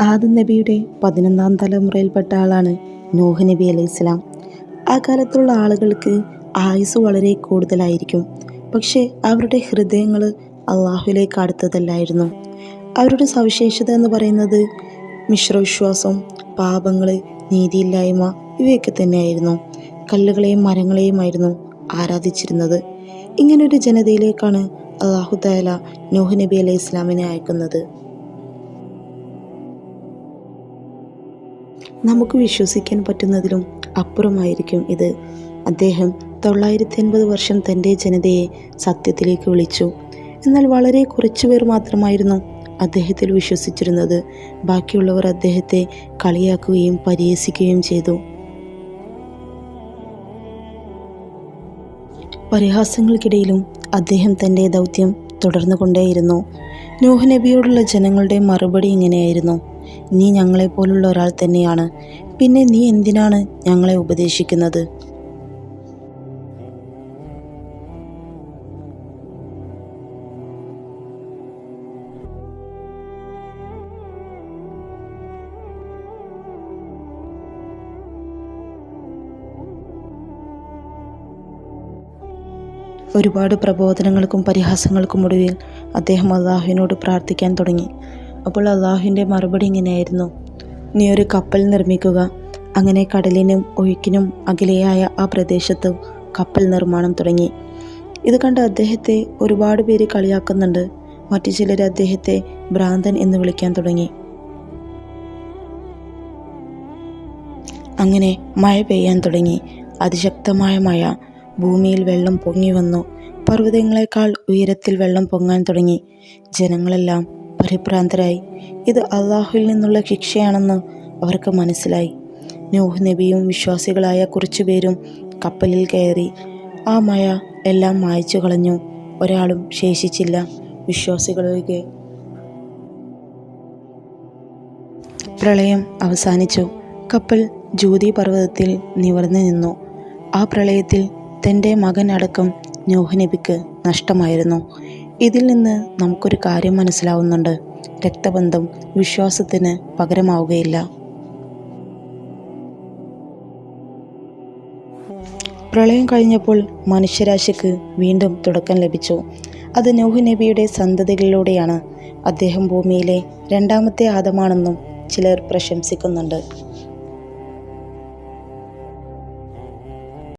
ആദം നബിയുടെ പതിനൊന്നാം തലമുറയിൽപ്പെട്ട ആളാണ് നൂഹ് നബി അലൈഹി ഇസ്ലാം ആ കാലത്തുള്ള ആളുകൾക്ക് ആയുസ് വളരെ കൂടുതലായിരിക്കും. പക്ഷേ അവരുടെ ഹൃദയങ്ങൾ അള്ളാഹുലേക്ക് അടുത്തതല്ലായിരുന്നു. അവരുടെ സവിശേഷത എന്ന് പറയുന്നത് മിശ്രവിശ്വാസം പാപങ്ങൾ നീതിയില്ലായ്മ ഇവയൊക്കെ തന്നെയായിരുന്നു. കല്ലുകളെയും മരങ്ങളെയുമായിരുന്നു ആരാധിച്ചിരുന്നത്. ഇങ്ങനൊരു ജനതയിലേക്കാണ് അള്ളാഹു താല നബി അലൈഹി ഇസ്ലാമിനെ അയക്കുന്നത്. നമുക്ക് വിശ്വസിക്കാൻ പറ്റുന്നതിലും അപ്പുറമായിരിക്കും ഇത്. അദ്ദേഹം തൊള്ളായിരത്തി അൻപത് വർഷം തന്റെ ജനതയെ സത്യത്തിലേക്ക് വിളിച്ചു. എന്നാൽ വളരെ കുറച്ചു പേർ മാത്രമായിരുന്നു അദ്ദേഹത്തിൽ വിശ്വസിച്ചിരുന്നത്. ബാക്കിയുള്ളവർ അദ്ദേഹത്തെ കളിയാക്കുകയും പരിഹസിക്കുകയും ചെയ്തു. പരിഹാസങ്ങൾക്കിടയിലും അദ്ദേഹം തന്റെ ദൗത്യം തുടർന്നുകൊണ്ടേയിരുന്നു. നൂഹ് നബിയോടുള്ള ജനങ്ങളുടെ മറുപടി ഇങ്ങനെയായിരുന്നു. നീ ഞങ്ങളെപ്പോലുള്ള ഒരാൾ തന്നെയാണ്. പിന്നെ നീ എന്തിനാണ് ഞങ്ങളെ ഉപദേശിക്കുന്നത്? ഒരുപാട് പ്രബോധനങ്ങൾക്കും പരിഹാസങ്ങൾക്കും ഒടുവിൽ അദ്ദേഹം അള്ളാഹുവിനോട് പ്രാർത്ഥിക്കാൻ തുടങ്ങി. അപ്പോൾ അള്ളാഹുവിന്റെ മറുപടി ഇങ്ങനെയായിരുന്നു. നീ ഒരു കപ്പൽ നിർമ്മിക്കുക. അങ്ങനെ കടലിനും ഒഴുക്കിനും അകലെയായ ആ പ്രദേശത്തും കപ്പൽ നിർമ്മാണം തുടങ്ങി. ഇത് കണ്ട് അദ്ദേഹത്തെ ഒരുപാട് പേര് കളിയാക്കുന്നുണ്ട്. മറ്റു ചിലർ അദ്ദേഹത്തെ ഭ്രാന്തൻ എന്ന് വിളിക്കാൻ തുടങ്ങി. അങ്ങനെ മഴ പെയ്യാൻ തുടങ്ങി. അതിശക്തമായ മഴ. ഭൂമിയിൽ വെള്ളം പൊങ്ങി വന്നു. പർവതങ്ങളെക്കാൾ ഉയരത്തിൽ വെള്ളം പൊങ്ങാൻ തുടങ്ങി. ജനങ്ങളെല്ലാം പരിഭ്രാന്തരായി. ഇത് അള്ളാഹുവിൽ നിന്നുള്ള ശിക്ഷയാണെന്ന് അവർക്ക് മനസ്സിലായി. നൂഹ് നബിയും വിശ്വാസികളായ കുറച്ചുപേരും കപ്പലിൽ കയറി ആ മഴ എല്ലാം മായച്ചു കളഞ്ഞു. ഒരാളും ശേഷിച്ചില്ല. വിശ്വാസികളൊഴികെ പ്രളയം അവസാനിച്ചു. കപ്പൽ ജ്യോതി പർവതത്തിൽ നിവർന്നു നിന്നു. ആ പ്രളയത്തിൽ തന്റെ മകൻ അടക്കം നൂഹ് നബിക്ക് നഷ്ടമായിരുന്നു. ഇതിൽ നിന്ന് നമുക്കൊരു കാര്യം മനസ്സിലാവുന്നുണ്ട്. രക്തബന്ധം വിശ്വാസത്തിന് പകരമാവുകയില്ല. പ്രളയം കഴിഞ്ഞപ്പോൾ മനുഷ്യരാശിക്ക് വീണ്ടും തുടക്കം ലഭിച്ചു. അത് നൂഹ് നബിയുടെ സന്തതികളിലൂടെയാണ്. അദ്ദേഹം ഭൂമിയിലെ രണ്ടാമത്തെ ആദമാണെന്നും ചിലർ പ്രശംസിക്കുന്നുണ്ട്.